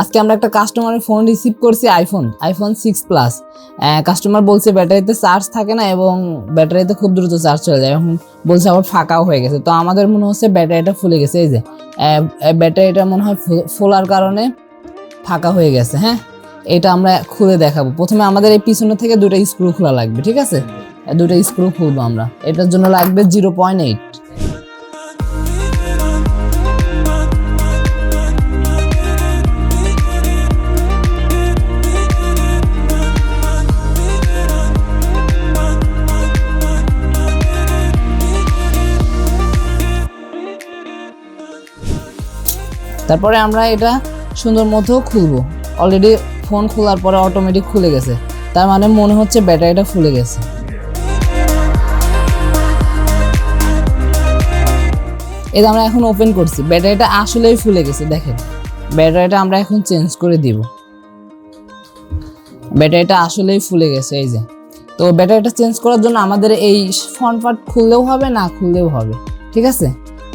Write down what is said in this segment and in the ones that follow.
আজকে আমরা একটা কাস্টমারের ফোন রিসিভ করছি iPhone iPhone six plus customer বলছে ব্যাটারিতে চার্জ থাকে না এবং ব্যাটারিতে খুব দ্রুত চার্জ চলে যায়। এখন বলছে আবার ফাঁকাও হয়ে গেছে। তো আমাদের মনে হচ্ছে ব্যাটারিটা ফুলে গেছে, এই যে। ব্যাটারিটা মনে হয় ফোলার কারণে ফাঁকা হয়ে গেছে হ্যাঁ? এটা আমরা খুলে দেখাবো। প্রথমে আমাদের এই পিছনে থেকে দুটো স্ক্রু খোলা লাগবে, ঠিক আছে? দুটো স্ক্রু খুলবো আমরা। এটার জন্য লাগবে জিরো পয়েন্ট এইট তারপরে আমরা এটা সুন্দর মতো খুলবো। অলরেডি ফোন খোলার পরে অটোমেটিক খুলে গেছে। তার মানে মনে হচ্ছে ব্যাটারিটা ফুলে গেছে। এটা আমরা এখন ওপেন করছি, ব্যাটারিটা আসলেই ফুলে গেছে, দেখেন। ব্যাটারিটা আমরা এখন চেঞ্জ করে দিব। ব্যাটারিটা আসলেই ফুলে গেছে, এই যে। তো ব্যাটারিটা চেঞ্জ করার জন্য আমাদের এই ফ্রন্ট পার্ট খুললেও হবে, না খুললেও হবে। ঠিক আছে?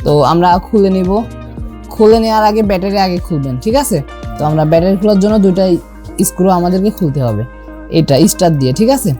তো আমরা খুলে নিব। খুলে নেওয়ার আগে ব্যাটারি আগে খুলবেন, ঠিক আছে? তো আমরা ব্যাটারি খোলার জন্য দুইটা স্ক্রু আমাদেরকে খুলতে হবে। এটা স্টার দিয়ে, ঠিক আছে?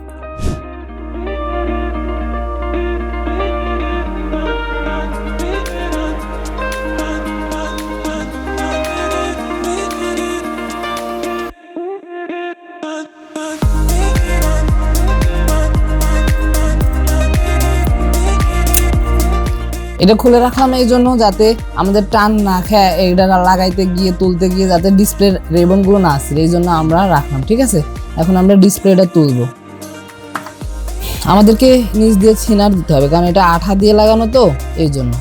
এটা খুলে রাখলাম এই জন্য যাতে আমাদের টান না খায় এটা লাগাইতে গিয়ে, তুলতে গিয়ে যাতে ডিসপ্লের রেবনগুলো না আসে। এই জন্য আমরা রাখলাম, ঠিক আছে? এখন আমরা ডিসপ্লেটা তুলবো। আমাদেরকে নিচ দিয়ে থিনার দিতে হবে, কারণ এটা আঠা দিয়ে লাগানো তো, এই জন্য।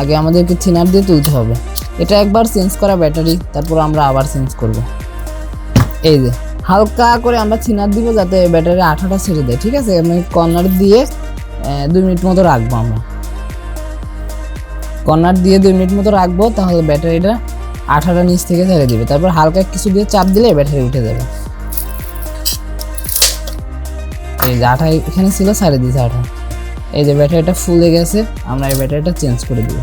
আগে আমাদেরকে থিনার দিয়ে তুলতে হবে। এটা একবার চেঞ্জ করা ব্যাটারি তারপর আমরা আবার চেঞ্জ করব। এই যে, হালকা করে আমরা থিনার দিব যাতে ব্যাটারি আঠাটা ছেড়ে দেয়, ঠিক আছে? আমি কর্নার দিয়ে দুই মিনিট মতো রাখব আমরা। কর্নার দিয়ে দুই মিনিট মতো রাখব, তাহলে ব্যাটারিটা আঠাটা নিচ থেকে ছেড়ে দিবে। তারপর হালকা কিছু দিয়ে চাপ দিলে ব্যাটারি উঠে যাবে। এই যে আঠা এখানে ছিল, ছেড়ে দিয়েছে আঠা। এই যে ব্যাটারিটা ফুলে গেছে, আমরা এই ব্যাটারিটা চেঞ্জ করে দিব।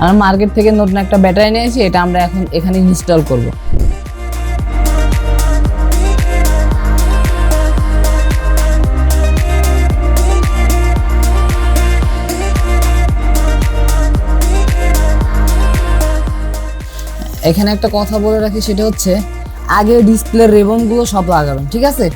আমরা মার্কেট থেকে নতুন একটা ব্যাটারি নিয়েছি এটা আমরা এখন এখানে ইনস্টল করব। এখানে একটা কথা বলে রাখি, সেটা হচ্ছে আগে ডিসপ্লের রেবনগুলো সব লাগাবেন, ঠিক আছে?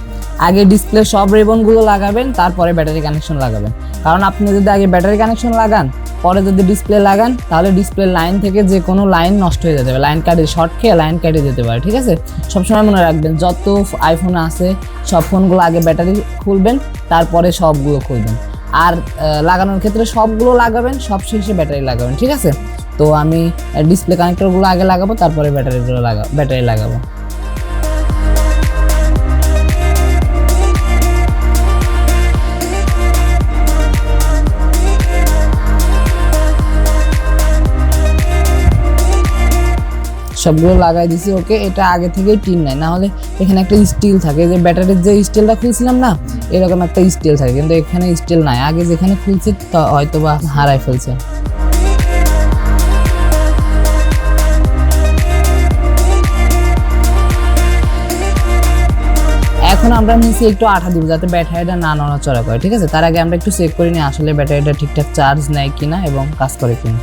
আগে ডিসপ্লে সব রেবনগুলো লাগাবেন, তারপরে ব্যাটারি কানেকশন লাগাবেন। কারণ আপনি যদি আগে ব্যাটারি কানেকশন লাগান, পরে যদি ডিসপ্লে লাগান, তাহলে ডিসপ্লে লাইন থেকে যে কোনো লাইন নষ্ট হয়ে যেতে পারে। লাইন কাটে শর্ট খেয়ে লাইন কেটে যেতে পারে, ঠিক আছে? সবসময় মনে রাখবেন, যত আইফোন আছে, সব ফোনগুলো আগে ব্যাটারি খুলবেন, তারপরে সবগুলো খুলবেন। আর লাগানোর ক্ষেত্রে সবগুলো লাগাবেন, সব শেষে ব্যাটারি লাগাবেন, ঠিক আছে? তো আমি ডিসপ্লে কানেক্টরগুলো আগে লাগাবো, তারপরে ব্যাটারিগুলো লাগা ব্যাটারি লাগাবো। সবগুলো লাগাই দিছি, ওকে, এটা আগে থেকেই টিন নাই। না হলে এখানে একটা স্টিল থাকে, যে ব্যাটারির যে স্টিলটা খুলছিলাম না, এরকম একটা স্টিল থাকে। কিন্তু এখানে স্টিল নাই। আগে যেখানে খুলছে হয়তো বা হারাই ফেলছে। আমরা নিচে একটু আঠা দিব যাতে ব্যাটারিটা না নড়াচড়া করে, ঠিক আছে? তার আগে আমরা একটু চেক করে নিই আসলে ব্যাটারিটা ঠিকঠাক চার্জ নেয় কিনা এবং কাজ করে কিনা।